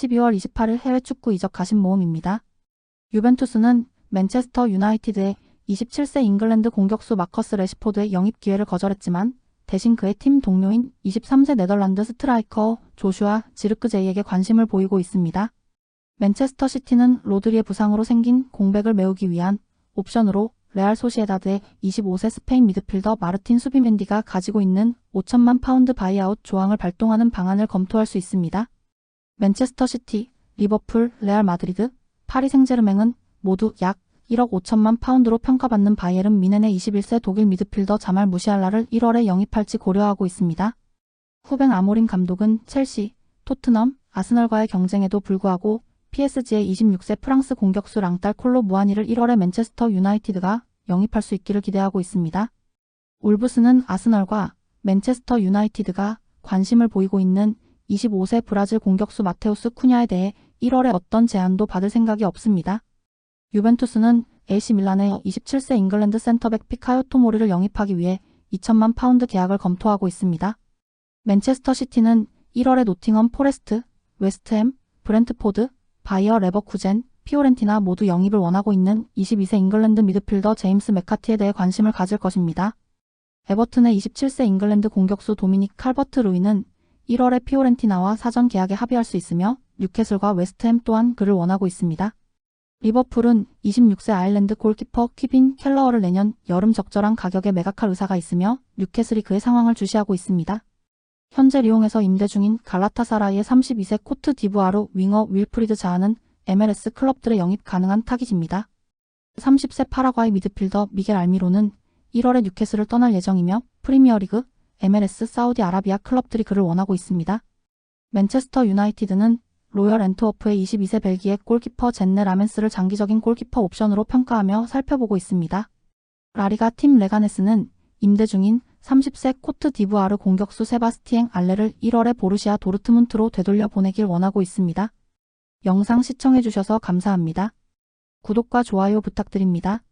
12월 28일 해외 축구 이적 가심 모음입니다. 유벤투스는 맨체스터 유나이티드의 27세 잉글랜드 공격수 마커스 레시포드의 영입 기회를 거절했지만 대신 그의 팀 동료인 23세 네덜란드 스트라이커 조슈아 지르크제이에게 관심을 보이고 있습니다. 맨체스터 시티는 로드리의 부상으로 생긴 공백을 메우기 위한 옵션으로 레알 소시에다드의 25세 스페인 미드필더 마르틴 수비멘디가 가지고 있는 5천만 파운드 바이아웃 조항을 발동하는 방안을 검토할 수 있습니다. 맨체스터 시티, 리버풀, 레알 마드리드, 파리 생제르맹은 모두 약 1억 5천만 파운드로 평가받는 바이에른 미넨의 21세 독일 미드필더 자말 무시알라를 1월에 영입할지 고려하고 있습니다. 후뱅 아모린 감독은 첼시, 토트넘, 아스널과의 경쟁에도 불구하고 PSG의 26세 프랑스 공격수 랑딸 콜로 무아니를 1월에 맨체스터 유나이티드가 영입할 수 있기를 기대하고 있습니다. 울브스는 아스널과 맨체스터 유나이티드가 관심을 보이고 있는 25세 브라질 공격수 마테우스 쿠냐에 대해 1월에 어떤 제안도 받을 생각이 없습니다. 유벤투스는 AC 밀란의 27세 잉글랜드 센터백 피카요 토모리를 영입하기 위해 2천만 파운드 계약을 검토하고 있습니다. 맨체스터 시티는 1월에 노팅엄 포레스트, 웨스트햄, 브렌트포드, 바이어 레버쿠젠, 피오렌티나 모두 영입을 원하고 있는 22세 잉글랜드 미드필더 제임스 메카티에 대해 관심을 가질 것입니다. 에버튼의 27세 잉글랜드 공격수 도미닉 칼버트 루이는 1월에 피오렌티나와 사전 계약에 합의할 수 있으며 뉴캐슬과 웨스트햄 또한 그를 원하고 있습니다. 리버풀은 26세 아일랜드 골키퍼 퀴빈 켈러어를 내년 여름 적절한 가격에 매각할 의사가 있으며 뉴캐슬이 그의 상황을 주시하고 있습니다. 현재 리옹에서 임대 중인 갈라타사라이의 32세 코트 디부아르 윙어 윌프리드 자아는 MLS 클럽들의 영입 가능한 타깃입니다. 30세 파라과이 미드필더 미겔 알미로는 1월에 뉴캐슬을 떠날 예정이며 프리미어리그, MLS 사우디아라비아 클럽들이 그를 원하고 있습니다. 맨체스터 유나이티드는 로열 앤트워프의 22세 벨기에 골키퍼 젠네 라멘스를 장기적인 골키퍼 옵션으로 평가하며 살펴보고 있습니다. 라리가 팀 레가네스는 임대 중인 30세 코트 디부아르 공격수 세바스티엥 알레를 1월에 보르시아 도르트문트로 되돌려 보내길 원하고 있습니다. 영상 시청해주셔서 감사합니다. 구독과 좋아요 부탁드립니다.